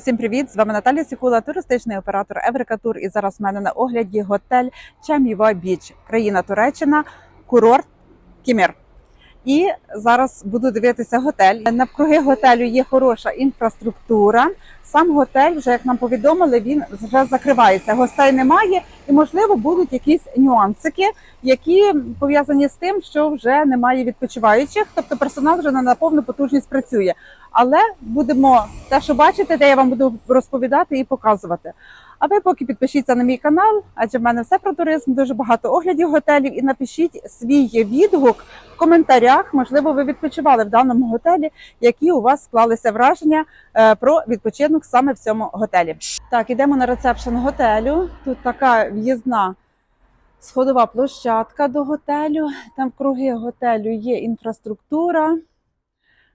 Всім привіт! З вами Наталія Сікула, туристичний оператор Еврика Тур. І зараз в мене на огляді готель Чем'єва Біч, країна Туреччина, курорт Кімір. І зараз буду дивитися готель. Навкруги готелю є хороша інфраструктура. Сам готель, вже як нам повідомили, він вже закривається. Гостей немає, і можливо будуть якісь нюансики, які пов'язані з тим, що вже немає відпочиваючих, тобто персонал вже не на повну потужність працює. Але будемо те, що бачите, де я вам буду розповідати і показувати. А ви поки підпишіться на мій канал, адже в мене все про туризм, дуже багато оглядів готелів. І напишіть свій відгук в коментарях. Можливо, ви відпочивали в даному готелі, які у вас склалися враження е, про відпочинок саме в цьому готелі. Так, ідемо на ресепшн готелю. Тут така в'їзна сходова площадка до готелю. Там в круги готелю є інфраструктура.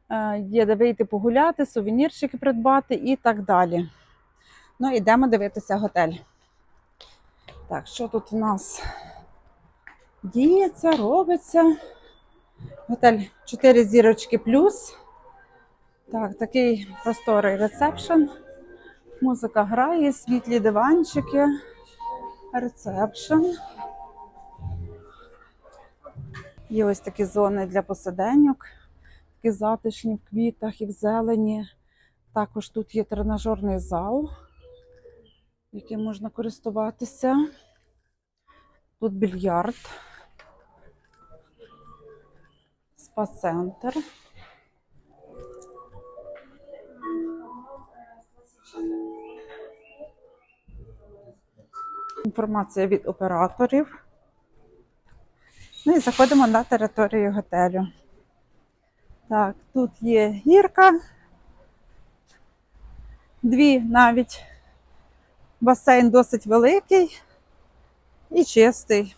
Е, Є де вийти погуляти, сувенірчики придбати і так далі. Ну, йдемо дивитися готель. Так, що тут у нас діється, робиться? Готель 4 зірочки плюс. Так, такий просторий ресепшн. Музика грає, світлі диванчики, ресепшн. Є ось такі зони для посиденьок, такі затишні в квітах і в зелені. Також тут є тренажерний зал, яким можна користуватися. Тут більярд, спа-центр. Інформація від операторів. Ну і заходимо на територію готелю. Так, тут є гірка. Дві навіть. Басейн досить великий і чистий.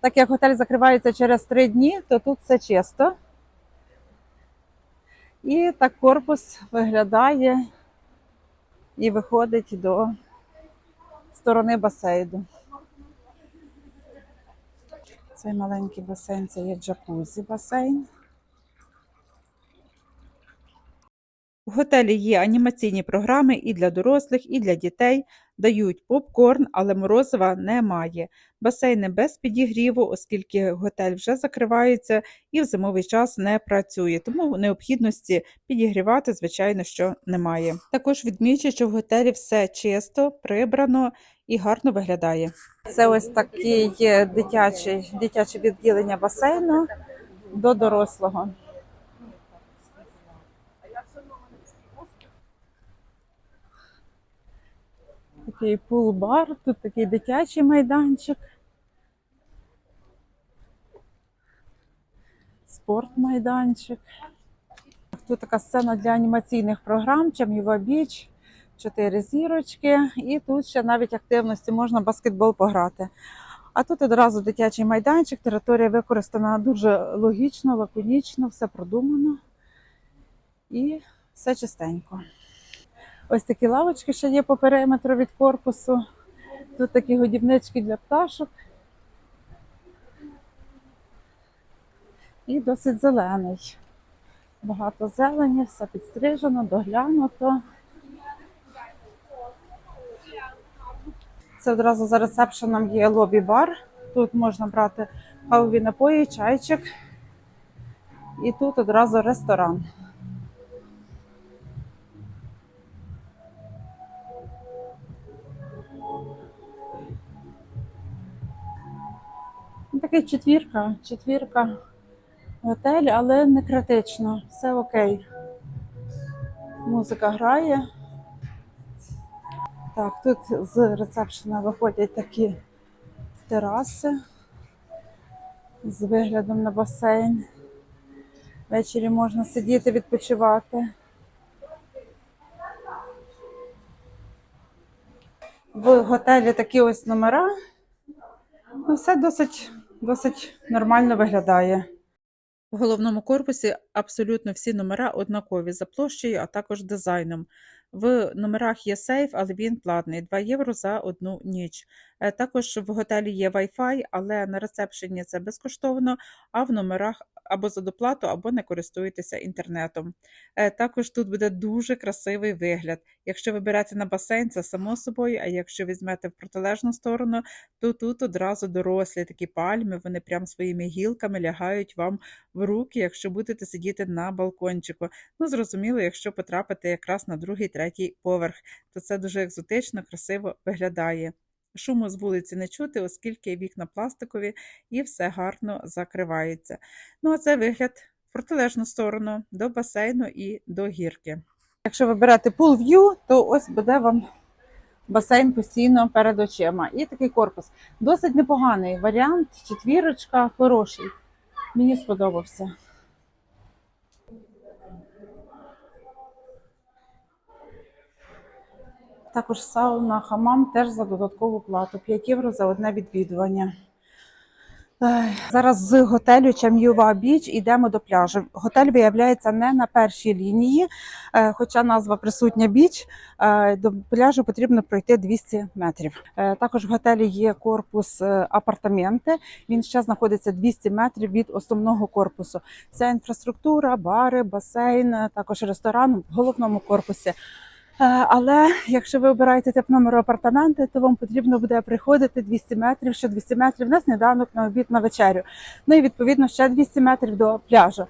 Так як готель закривається через три дні, то тут все чисто. І так корпус виглядає і виходить до сторони басейну. Цей маленький басейн це є джакузі басейн. Готелі є анімаційні програми і для дорослих, і для дітей. Дають попкорн, але морозива немає. Басейни без підігріву, оскільки готель вже закривається і в зимовий час не працює. Тому необхідності підігрівати, звичайно, що немає. Також відмічу, що в готелі все чисто, прибрано і гарно виглядає. Це ось такий дитячий, дитяче відділення басейну до дорослого. Такий пул-бар, тут такий дитячий майданчик. Спортмайданчик. Тут така сцена для анімаційних програм, Чам'єва Біч, чотири зірочки, і тут ще навіть активності можна баскетбол пограти. А тут одразу дитячий майданчик, територія використана дуже логічно, лаконічно, все продумано і все чистенько. Ось такі лавочки ще є по периметру від корпусу. Тут такі годівнички для пташок. І досить зелений. Багато зелені, все підстрижено, доглянуто. Це одразу за ресепшеном є лобі-бар. Тут можна брати кавові напої, чайчик. І тут одразу ресторан. Такий четвірка, четвірка готель, але не критично, все окей. Музика грає. Так, тут з ресепшена виходять такі тераси з виглядом на басейн. Ввечері можна сидіти, відпочивати. В готелі такі ось номера. Ну, все досить, досить нормально виглядає. В головному корпусі абсолютно всі номера однакові за площею, а також дизайном. В номерах є сейф, але він платний 2 євро за одну ніч. Е, Також в готелі є Wi-Fi, але на ресепшені це безкоштовно, а в номерах або за доплату, або не користуєтеся інтернетом. Е, Також тут буде дуже красивий вигляд. Якщо ви берете на басейн, це само собою, а якщо візьмете в протилежну сторону, то тут одразу дорослі такі пальми, вони прям своїми гілками лягають вам в руки, якщо будете сидіти на балкончику. Ну, зрозуміло, якщо потрапите якраз на другий, третій поверх, то це дуже екзотично, красиво виглядає. Шуму з вулиці не чути, оскільки вікна пластикові і все гарно закривається. Ну, а це вигляд в протилежну сторону до басейну і до гірки. Якщо ви берете pool view, то ось буде вам басейн постійно перед очима. І такий корпус. Досить непоганий варіант, четвірочка, хороший. Мені сподобався. Також сауна, хамам теж за додаткову плату. 5 євро за одне відвідування. Зараз з готелю Чам'юва Біч йдемо до пляжу. Готель виявляється не на першій лінії, е, хоча назва присутня біч. е, До пляжу потрібно пройти 200 метрів. Е, Також в готелі є корпус апартаменти. Він ще знаходиться 200 метрів від основного корпусу. Вся інфраструктура, бари, басейн, також ресторан в головному корпусі. Е, Але якщо ви обираєте тип номеру апартаменти, то вам потрібно буде приходити 200 метрів, що 200 метрів на сніданок, на обід, на вечерю. Ну і відповідно ще 200 метрів до пляжу.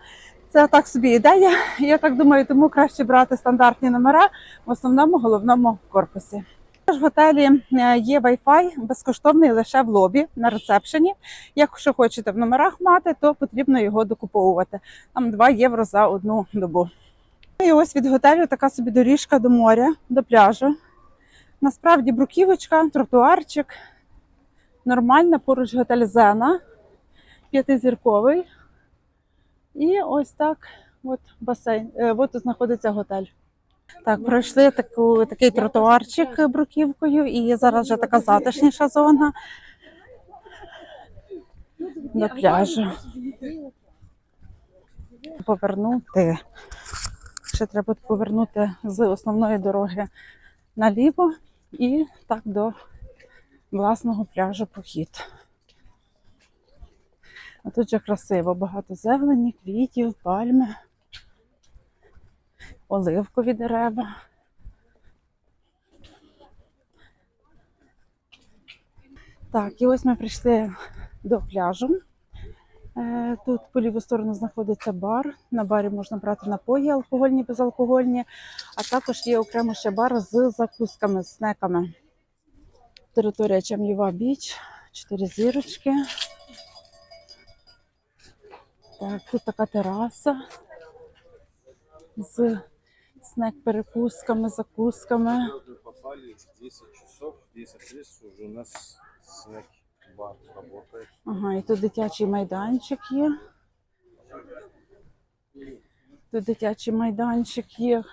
Це так собі ідея. Я так думаю, тому краще брати стандартні номера в основному головному корпусі. Також В готелі е, є Wi-Fi безкоштовний лише в лобі на ресепшені. Якщо хочете в номерах мати, то потрібно його докуповувати. Там 2 євро за одну добу. І ось від готелю така собі доріжка до моря, до пляжу. Насправді бруківочка, тротуарчик. Нормальна, поруч готель Зена, п'ятизірковий. І ось так от басейн. Е, от тут знаходиться готель. Так, пройшли таку, такий тротуарчик бруківкою, і зараз вже така затишніша зона до пляжу. Повернути. Ще треба повернути з основної дороги наліво і так до власного пляжу похід. А тут же красиво, багато зелені, квітів, пальми, оливкові дерева. Так, і ось ми прийшли до пляжу. Е, Тут по ліву сторону знаходиться бар. На барі можна брати напої алкогольні, безалкогольні, а також є окремо ще бар з закусками, снеками. Територія Чам'єва Біч, чотири зірочки. Так, тут така тераса з снек-перекусками, закусками. Мы попали 10 часов, 10.30 уже у нас снэк-бар работает. Ага, і тут дитячий майданчик є. Тут дитячий майданчик є.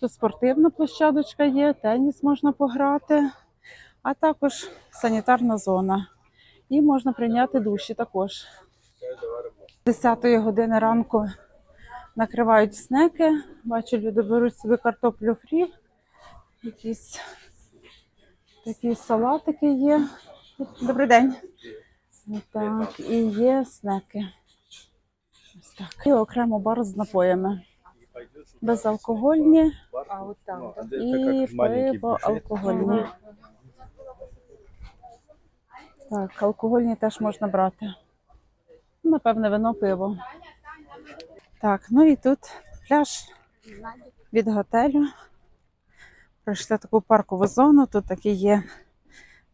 Тут спортивна площадочка є, теніс можна пограти, а також санітарна зона. І можна прийняти душі також. З 10 години ранку накривають снеки. Бачу, люди беруть собі картоплю фрі. Якісь такі салатики є. Добрий день. Так, і є снеки. Ось так. І окремо бар з напоями. Безалкогольні і пиво алкогольні. Так, алкогольні теж можна брати. Напевне, вино, пиво. Так, ну і тут пляж від готелю. Пройшли таку паркову зону. Тут такі є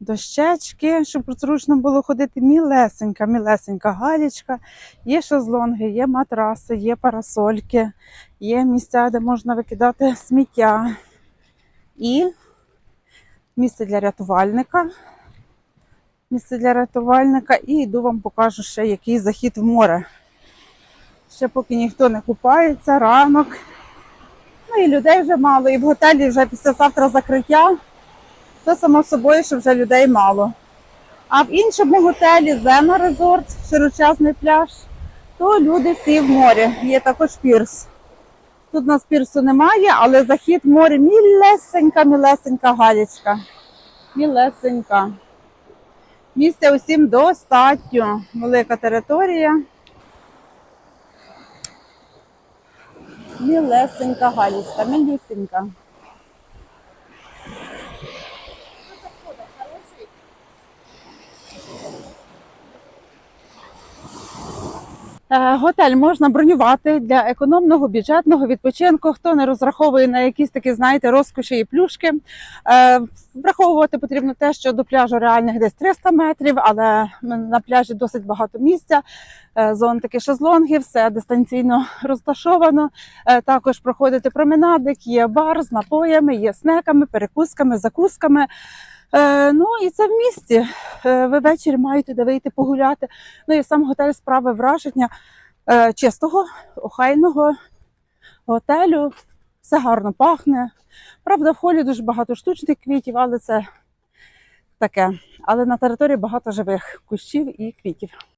дощечки, щоб зручно було ходити. Мілесенька, мілесенька галічка. Є шезлонги, є матраси, є парасольки, є місця, де можна викидати сміття. І місце для рятувальника. Місце для рятувальника. І йду вам покажу ще який захід в море. Ще поки ніхто не купається, ранок. Ну і людей вже мало, і в готелі вже післязавтра закриття. То само собою, що вже людей мало. А в іншому готелі Зена Резорт, широчезний пляж, то люди всі в морі. Є також пірс. Тут у нас пірсу немає, але захід в море мілесенька, мілесенька галічка. Мілесенька. Місця усім достатньо. Велика територія. Мілесенька галічка, мілюсенька. Готель можна бронювати для економного бюджетного відпочинку. Хто не розраховує на якісь такі, знаєте, розкоші і плюшки. Е, Враховувати потрібно те, що до пляжу реальних десь 300 метрів, але на пляжі досить багато місця. Е, Зон такі шезлонги, все дистанційно розташовано. Е, Також проходити променадик, є бар з напоями, є снеками, перекусками, закусками. Е, Ну і це в місті. Е, Ви ввечері маєте де вийти погуляти. Ну і сам готель справи враження е, чистого, охайного готелю. Все гарно пахне. Правда, в холі дуже багато штучних квітів, але це таке. Але на території багато живих кущів і квітів.